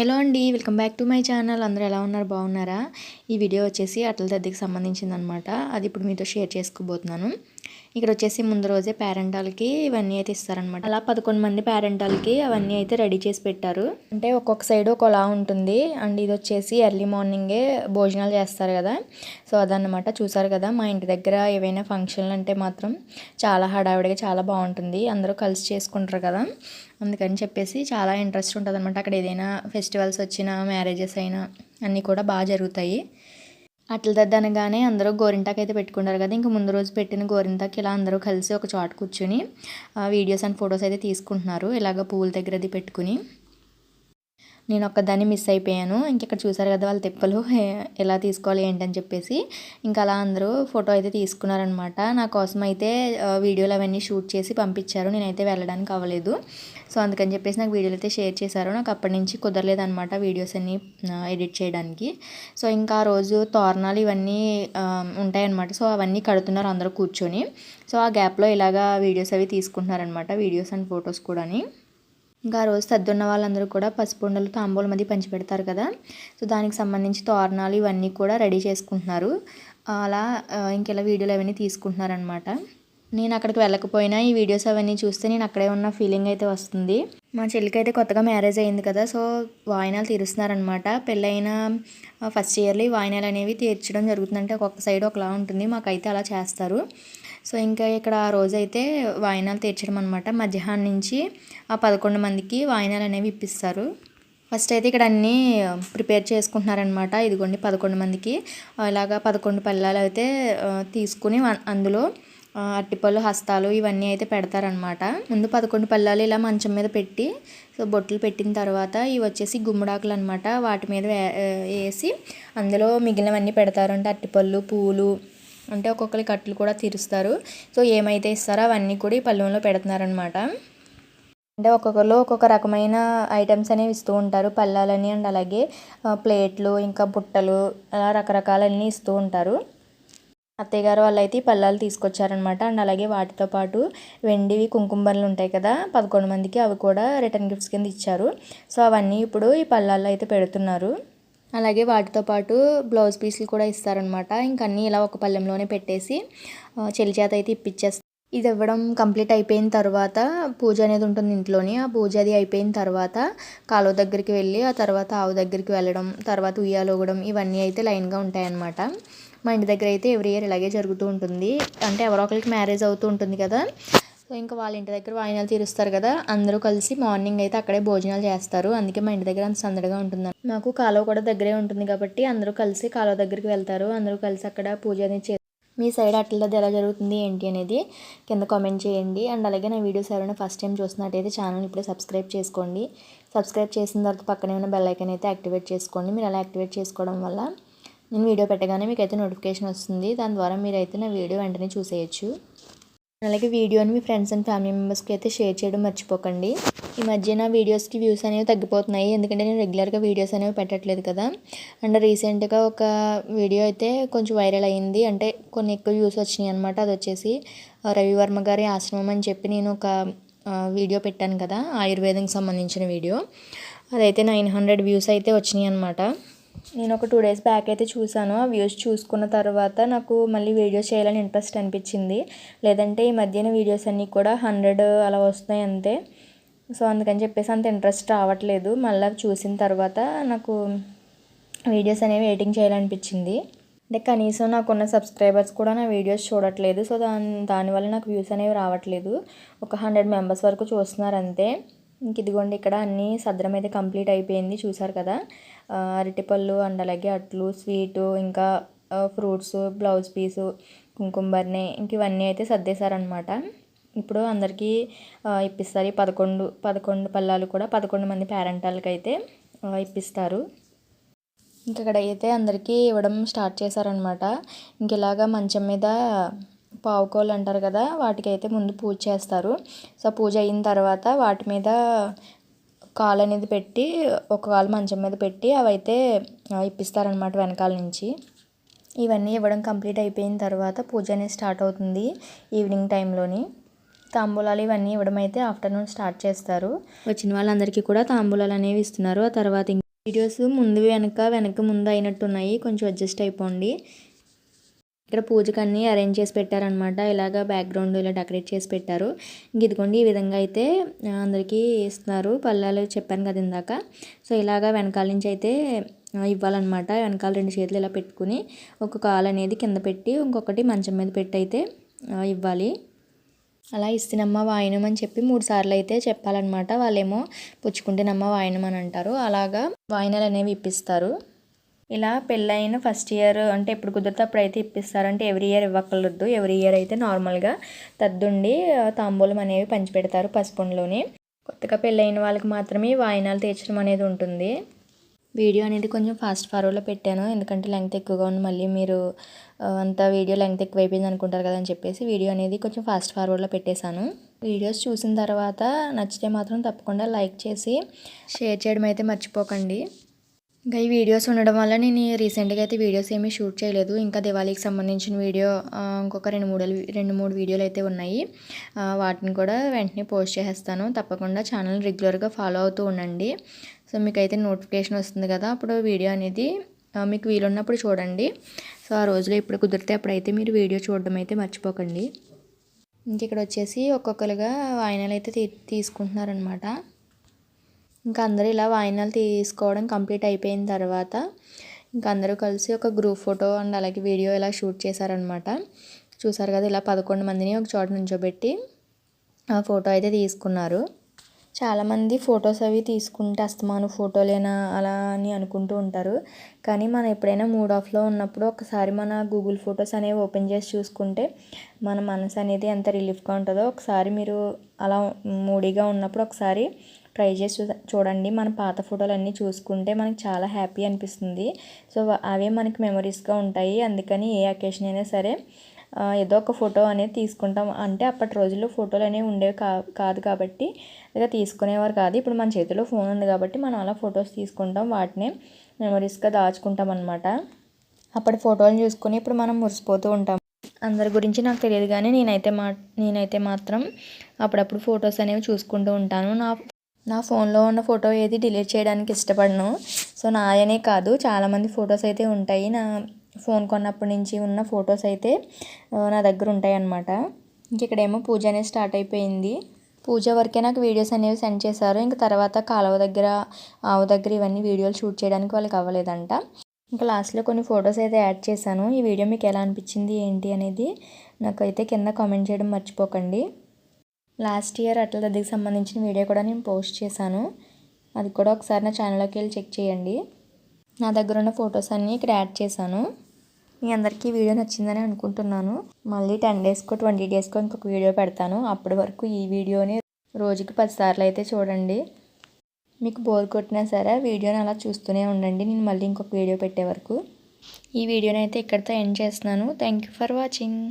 Hello అండి welcome back to my channel. అందరూ ఎలా ఉన్నారు? బాగున్నారా? ఈ వీడియో వచ్చేసి అట్ల దద్దకి సంబంధించింది అనమాట అది ఇప్పుడు మీతో షేర్ చేసుకోబోతున్నాను. ఇక్కడ వచ్చేసి ముందు రోజే పేరెంటాలకి ఇవన్నీ అయితే ఇస్తారనమాట అలా పదకొండు మంది పేరెంటాలకి అవన్నీ అయితే రెడీ చేసి పెట్టారు. అంటే ఒక్కొక్క సైడ్ ఒకలా ఉంటుంది. అండ్ ఇది వచ్చేసి ఎర్లీ మార్నింగే భోజనాలు చేస్తారు కదా. సో అదనమాట చూసారు కదా మా ఇంటి దగ్గర ఏవైనా ఫంక్షన్లు అంటే మాత్రం చాలా హడావిడిగా చాలా బాగుంటుంది. అందరూ కలిసి చేసుకుంటారు కదా. అందుకని చెప్పేసి చాలా ఇంట్రెస్ట్ ఉంటుంది అనమాట అక్కడ ఏదైనా ఫెస్టివల్స్ వచ్చినా మ్యారేజెస్ అయినా అన్నీ కూడా బాగా జరుగుతాయి. అట్ల దద్దనగానే అందరూ గోరింటాకు అయితే పెట్టుకుంటారు కదా. ఇంకా ముందు రోజు పెట్టిన గోరింటాకి ఇలా అందరూ కలిసి ఒక చోట కూర్చుని వీడియోస్ అండ్ ఫొటోస్ అయితే తీసుకుంటున్నారు. ఇలాగ పువ్వుల దగ్గరది పెట్టుకుని. నేను ఒక్కదాన్ని మిస్ అయిపోయాను. ఇంక ఇక్కడ చూసారు కదా వాళ్ళ తిప్పలు ఎలా తీసుకోవాలి ఏంటని చెప్పేసి. ఇంకా అలా అందరూ ఫోటో అయితే తీసుకున్నారనమాట. నా కోసం అయితే వీడియోలు అవన్నీ షూట్ చేసి పంపించారు. నేనైతే వెళ్ళడానికి అవ్వలేదు. సో అందుకని చెప్పేసి నాకు వీడియోలు అయితే షేర్ చేశారు. నాకు అప్పటి నుంచి కుదరలేదు అనమాట వీడియోస్ అన్ని ఎడిట్ చేయడానికి. సో ఇంకా ఆ రోజు తోరణాలు ఇవన్నీ ఉంటాయన్నమాట సో అవన్నీ కడుతున్నారు అందరూ కూర్చొని. సో ఆ గ్యాప్లో ఇలాగా వీడియోస్ అవి తీసుకుంటున్నారనమాట. వీడియోస్ అండ్ ఫొటోస్ కూడాని. ఇంకా ఆ రోజు సర్దున్న వాళ్ళందరూ కూడా పసుపుండలు తాంబూలం అది పంచిపెడతారు కదా. సో దానికి సంబంధించి తోరణాలు ఇవన్నీ కూడా రెడీ చేసుకుంటున్నారు. అలా ఇంకెలా వీడియోలు అవన్నీ తీసుకుంటున్నారనమాట నేను అక్కడికి వెళ్ళకపోయినా ఈ వీడియోస్ అవన్నీ చూస్తే నేను అక్కడే ఉన్న ఫీలింగ్ అయితే వస్తుంది. మా చెల్లికి అయితే కొత్తగా మ్యారేజ్ అయింది కదా సో వాయినాలు తీరుస్తున్నారనమాట పెళ్ళైన ఫస్ట్ ఇయర్లీ వాయినాలు అనేవి తీర్చడం జరుగుతుందంటే ఒక్కొక్క సైడ్ ఒకలా ఉంటుంది. మాకైతే అలా చేస్తారు. సో ఇంకా ఇక్కడ ఆ రోజు అయితే వాయినాలు తీర్చడం అనమాట మధ్యాహ్నం నుంచి ఆ పదకొండు మందికి వాయినాలు అనేవి ఇప్పిస్తారు. ఫస్ట్ అయితే ఇక్కడ అన్నీ ప్రిపేర్ చేసుకుంటున్నారనమాట ఇదిగోండి పదకొండు మందికి. ఇలాగా పదకొండు పళ్ళాలు అయితే తీసుకుని అందులో అట్టిపళ్ళు హస్తాలు ఇవన్నీ అయితే పెడతారనమాట ముందు పదకొండు పళ్ళాలు ఇలా మంచం మీద పెట్టి సో బొట్లు పెట్టిన తర్వాత ఇవి వచ్చేసి గుమ్మడాకులు అనమాట వాటి మీద వేసి అందులో మిగిలినవన్నీ పెడతారంటే అట్టిపళ్ళు పూలు అంటే ఒక్కొక్కరి కట్లు కూడా తీరుస్తారు. సో ఏమైతే ఇస్తారో అవన్నీ కూడా ఈ పళ్ళెంలో పెడుతున్నారనమాట అంటే ఒక్కొక్కరు ఒక్కొక్క రకమైన ఐటమ్స్ అనేవి ఇస్తూ ఉంటారు. పళ్ళాలని అండ్ అలాగే ప్లేట్లు ఇంకా బుట్టలు అలా రకరకాలన్నీ ఇస్తూ ఉంటారు. అత్తయ్య గారు వాళ్ళు అయితే పళ్ళాలు తీసుకొచ్చారనమాట అండ్ అలాగే వాటితో పాటు వెండివి కుంకుమలు ఉంటాయి కదా పదకొండు మందికి అవి కూడా రిటర్న్ గిఫ్ట్స్ కింద ఇచ్చారు. సో అవన్నీ ఇప్పుడు ఈ పళ్ళాల్లో అయితే పెడుతున్నారు. అలాగే వాటితో పాటు బ్లౌజ్ పీసులు కూడా ఇస్తారనమాట ఇంకన్నీ ఇలా ఒక పళ్ళెంలోనే పెట్టేసి చెల్లి చేత అయితే ఇప్పించేస్తారు ఇది ఇవ్వడం కంప్లీట్ అయిపోయిన తర్వాత పూజ అనేది ఉంటుంది ఇంట్లోని. ఆ పూజ అది అయిపోయిన తర్వాత కాలువ దగ్గరికి వెళ్ళి ఆ తర్వాత ఆవు దగ్గరికి వెళ్ళడం తర్వాత ఉయ్యాలోగడం ఇవన్నీ అయితే లైన్గా ఉంటాయన్నమాట. మా ఇంటి దగ్గర అయితే ఎవ్రీ ఇయర్ ఇలాగే జరుగుతూ ఉంటుంది. అంటే ఎవరో ఒకరికి మ్యారేజ్ అవుతూ ఉంటుంది కదా సో ఇంకా వాళ్ళ ఇంటి దగ్గర వాయినాలు తీరుస్తారు కదా అందరూ కలిసి మార్నింగ్ అయితే అక్కడే భోజనాలు చేస్తారు. అందుకే మా ఇంటి దగ్గర అంత సందడిగా ఉంటుంది మాకు కాలువ కూడా దగ్గరే ఉంటుంది కాబట్టి అందరూ కలిసి కాలువ దగ్గరికి వెళ్తారు. అందరూ కలిసి అక్కడ పూజ అనేది మీ సైడ్ అట్లది ఎలా జరుగుతుంది ఏంటి అనేది కింద కామెంట్ చేయండి. అండ్ అలాగే నా వీడియోస్ ఎవరైనా ఫస్ట్ టైం చూసినట్టయితే ఛానల్ ఇప్పుడే సబ్స్క్రైబ్ చేసుకోండి. సబ్స్క్రైబ్ చేసిన తర్వాత పక్కనే ఉన్న బెల్ ఐకన్ అయితే యాక్టివేట్ చేసుకోండి. మీరు అలా యాక్టివేట్ చేసుకోవడం వల్ల నేను వీడియో పెట్టగానే మీకు అయితే నోటిఫికేషన్ వస్తుంది. దాని ద్వారా మీరైతే నా వీడియో వెంటనే చూసేయచ్చు. అలాగే వీడియోని మీ ఫ్రెండ్స్ అండ్ ఫ్యామిలీ మెంబర్స్కి అయితే షేర్ చేయడం మర్చిపోకండి. ఈ మధ్య నా వీడియోస్కి వ్యూస్ అనేవి తగ్గిపోతున్నాయి. ఎందుకంటే నేను రెగ్యులర్గా వీడియోస్ అనేవి పెట్టట్లేదు కదా. అండ్ రీసెంట్గా ఒక వీడియో అయితే కొంచెం వైరల్ అయ్యింది అంటే కొన్ని ఎక్కువ వ్యూస్ వచ్చినాయి అనమాట అది వచ్చేసి రవివర్మ గారి ఆశ్రమం అని చెప్పి నేను ఒక వీడియో పెట్టాను కదా. ఆయుర్వేదంకి సంబంధించిన వీడియో. అదైతే నైన్ హండ్రెడ్ వ్యూస్ అయితే వచ్చినాయి అనమాట నేను ఒక టూ డేస్ బ్యాక్ అయితే చూశాను. ఆ వ్యూస్ చూసుకున్న తర్వాత నాకు మళ్ళీ వీడియోస్ చేయాలని ఇంట్రెస్ట్ అనిపించింది. లేదంటే ఈ మధ్యన వీడియోస్ అన్నీ కూడా హండ్రెడ్ అలా వస్తాయి అంతే. సో అందుకని చెప్పేసి అంత ఇంట్రెస్ట్ రావట్లేదు. మళ్ళీ చూసిన తర్వాత నాకు వీడియోస్ అనేవి ఎడిటింగ్ చేయాలనిపించింది. అంటే కనీసం నాకున్న సబ్స్క్రైబర్స్ కూడా నా వీడియోస్ చూడట్లేదు. సో దాని దానివల్ల నాకు వ్యూస్ అనేవి రావట్లేదు. ఒక హండ్రెడ్ మెంబర్స్ వరకు చూస్తున్నారు అంతే. ఇంక ఇదిగోండి ఇక్కడ అన్నీ సద్రం అయితే కంప్లీట్ అయిపోయింది చూసారు కదా? అరటిపళ్ళు అండ్ అలాగే అట్లు స్వీటు ఇంకా ఫ్రూట్స్ బ్లౌజ్ పీసు కుంకుమర్ని ఇంక ఇవన్నీ అయితే సర్దేశారనమాట ఇప్పుడు అందరికీ ఇప్పిస్తారు ఈ పదకొండు పదకొండు పళ్ళాలు కూడా పదకొండు మంది పేరెంటాలకి అయితే ఇప్పిస్తారు. ఇంక ఇక్కడ అయితే అందరికీ ఇవ్వడం స్టార్ట్ చేశారనమాట ఇంక ఇలాగా మంచం మీద పావుకోలు అంటారు కదా వాటికైతే ముందు పూజ చేస్తారు. సో పూజ అయిన తర్వాత వాటి మీద కాలు అనేది పెట్టి ఒక కాలు మంచం మీద పెట్టి అవైతే ఇప్పిస్తారనమాట వెనకాల నుంచి. ఇవన్నీ ఇవ్వడం కంప్లీట్ అయిపోయిన తర్వాత పూజ అనేది స్టార్ట్ అవుతుంది ఈవినింగ్ టైంలోని. తాంబూలాలు ఇవన్నీ ఇవ్వడం అయితే ఆఫ్టర్నూన్ స్టార్ట్ చేస్తారు. వచ్చిన వాళ్ళందరికీ కూడా తాంబూలాలు అనేవి ఇస్తున్నారు. ఆ తర్వాత వీడియోస్ ముందు వెనక వెనక ముందు అయినట్టున్నాయి. కొంచెం అడ్జస్ట్ అయిపోండి. ఇక్కడ పూజకన్నీ అరేంజ్ చేసి పెట్టారనమాట. ఇలాగ బ్యాక్గ్రౌండ్ ఇలా డెకరేట్ చేసి పెట్టారు. ఇంక ఇదిగోండి ఈ విధంగా అయితే అందరికీ ఇస్తున్నారు. పళ్ళాలు చెప్పాను కదా ఇందాక. సో ఇలాగ వెనకాల నుంచి అయితే ఇవ్వాలన్నమాట. వెనకాల రెండు చేతులు ఇలా పెట్టుకుని ఒక కాలు అనేది కింద పెట్టి ఇంకొకటి మంచం మీద పెట్టి అయితే ఇవ్వాలి. అలా ఇస్తేనమ్మ వాయినం అని చెప్పి మూడు సార్లు అయితే చెప్పాలన్నమాట. వాళ్ళేమో పుచ్చుకుంటేనమ్మ వాయినం అని అంటారు. అలాగా వాయినాలు అనేవి ఇప్పిస్తారు. ఇలా పెళ్ళైన ఫస్ట్ ఇయర్ అంటే ఎప్పుడు కుదిరితే అప్పుడు అయితే ఇప్పిస్తారు అంటే ఎవ్రీ ఇయర్ ఇవ్వక్కర్లేదు. ఎవ్రీ ఇయర్ అయితే నార్మల్గా తద్దుండి తాంబూలం అనేవి పంచిపెడతారు పసుపులోనే కొత్తగా పెళ్ళైన వాళ్ళకి మాత్రమే వాయినాలు తీర్చడం అనేది ఉంటుంది. వీడియో అనేది కొంచెం ఫాస్ట్ ఫార్వర్డ్లో పెట్టాను. ఎందుకంటే లెంగ్త్ ఎక్కువగా ఉంది. మళ్ళీ మీరు అంత వీడియో లెంగ్త్ ఎక్కువ అయిపోయింది అనుకుంటారు కదా అని చెప్పేసి వీడియో అనేది కొంచెం ఫాస్ట్ ఫార్వర్డ్లో పెట్టేశాను. వీడియోస్ చూసిన తర్వాత నచ్చితే మాత్రం తప్పకుండా లైక్ చేసి షేర్ చేయడం అయితే మర్చిపోకండి. ఇంకా ఈ వీడియోస్ ఉండడం వల్ల నేను రీసెంట్గా అయితే వీడియోస్ ఏమీ షూట్ చేయలేదు. ఇంకా దివాళీకి సంబంధించిన వీడియో ఇంకొక రెండు మూడు రెండు మూడు వీడియోలు అయితే ఉన్నాయి. వాటిని కూడా వెంటనే పోస్ట్ చేసేస్తాను. తప్పకుండా ఛానల్ రెగ్యులర్గా ఫాలో అవుతూ ఉండండి. సో మీకు అయితే నోటిఫికేషన్ వస్తుంది కదా అప్పుడు వీడియో అనేది మీకు వీలున్నప్పుడు చూడండి. సో ఆ రోజులో ఇప్పుడు కుదిరితే అప్పుడైతే మీరు వీడియో చూడడం అయితే మర్చిపోకండి. ఇంక ఇక్కడ వచ్చేసి ఒక్కొక్కరుగా వాయినాలు అయితే తీ తీసుకుంటున్నారనమాట ఇంకా అందరూ ఇలా వాయినాలు తీసుకోవడం కంప్లీట్ అయిపోయిన తర్వాత ఇంకా అందరూ కలిసి ఒక గ్రూప్ ఫోటో అండ్ అలాగే వీడియో ఇలా షూట్ చేశారనమాట చూసారు కదా ఇలా పదకొండు మందిని ఒక చోట నుంచోబెట్టి ఆ ఫోటో అయితే తీసుకున్నారు. చాలామంది ఫొటోస్ అవి తీసుకుంటే అస్తమాను ఫోటోలేనా అలా అని అనుకుంటూ ఉంటారు. కానీ మనం ఎప్పుడైనా మూడ్ ఆఫ్లో ఉన్నప్పుడు ఒకసారి మన గూగుల్ ఫొటోస్ అనేవి ఓపెన్ చేసి చూసుకుంటే మన మనసు అనేది ఎంత రిలీఫ్గా ఉంటుందో ఒకసారి మీరు అలా మూడీగా ఉన్నప్పుడు ఒకసారి ట్రై చేసి చూడండి. మన పాత ఫోటోలు అన్నీ చూసుకుంటే మనకి చాలా హ్యాపీ అనిపిస్తుంది. సో అవే మనకి మెమరీస్గా ఉంటాయి. అందుకని ఏ అకేషన్ అయినా సరే ఏదో ఒక ఫోటో అనేది తీసుకుంటాం. అంటే అప్పటి రోజుల్లో ఫోటోలు అనేవి ఉండేవి కా కాదు కాబట్టి ఇక తీసుకునేవారు కాదు. ఇప్పుడు మన చేతిలో ఫోన్ ఉంది కాబట్టి మనం అలా ఫొటోస్ తీసుకుంటాం. వాటిని మెమరీస్గా దాచుకుంటాం అనమాట అప్పటి ఫోటోలను చూసుకొని ఇప్పుడు మనం మురిసిపోతూ ఉంటాం. అందరి గురించి నాకు తెలియదు కానీ నేనైతే మా నేనైతే మాత్రం అప్పుడప్పుడు ఫొటోస్ అనేవి చూసుకుంటూ ఉంటాను. నా నా ఫోన్లో ఉన్న ఫోటో ఏది డిలీట్ చేయడానికి ఇష్టపడను. సో నాయనే కాదు. చాలామంది ఫొటోస్ అయితే ఉంటాయి. నా ఫోన్ కొన్నప్పటి నుంచి ఉన్న ఫొటోస్ అయితే నా దగ్గర ఉంటాయి అన్నమాట ఇంక ఇక్కడేమో పూజ అనేది స్టార్ట్ అయిపోయింది. పూజ వరకే నాకు వీడియోస్ అనేవి సెండ్ చేశారు. ఇంక తర్వాత కాలువ దగ్గర ఆవు దగ్గర ఇవన్నీ వీడియోలు షూట్ చేయడానికి వాళ్ళకి అవ్వలేదంట. ఇంకా లాస్ట్లో కొన్ని ఫొటోస్ అయితే యాడ్ చేశాను. ఈ వీడియో మీకు ఎలా అనిపించింది ఏంటి అనేది నాకైతే కింద కామెంట్ చేయడం మర్చిపోకండి. లాస్ట్ ఇయర్ అట్ల దగ్గరికి సంబంధించిన వీడియో కూడా నేను పోస్ట్ చేశాను. అది కూడా ఒకసారి నా ఛానల్లోకి వెళ్ళి చెక్ చేయండి. నా దగ్గర ఉన్న ఫొటోస్ అన్నీ ఇక్కడ యాడ్ చేశాను. మీ అందరికీ వీడియో నచ్చిందని అనుకుంటున్నాను. మళ్ళీ టెన్ డేస్కో ట్వంటీ డేస్కో ఇంకొక వీడియో పెడతాను. అప్పటి వరకు ఈ వీడియోని రోజుకి పదిసార్లు అయితే చూడండి. మీకు బోర్ కొట్టినా సరే వీడియోని అలా చూస్తూనే ఉండండి. నేను మళ్ళీ ఇంకొక వీడియో పెట్టే వరకు. ఈ వీడియోని అయితే ఇక్కడితో ఎండ్ చేస్తున్నాను. Thank you for watching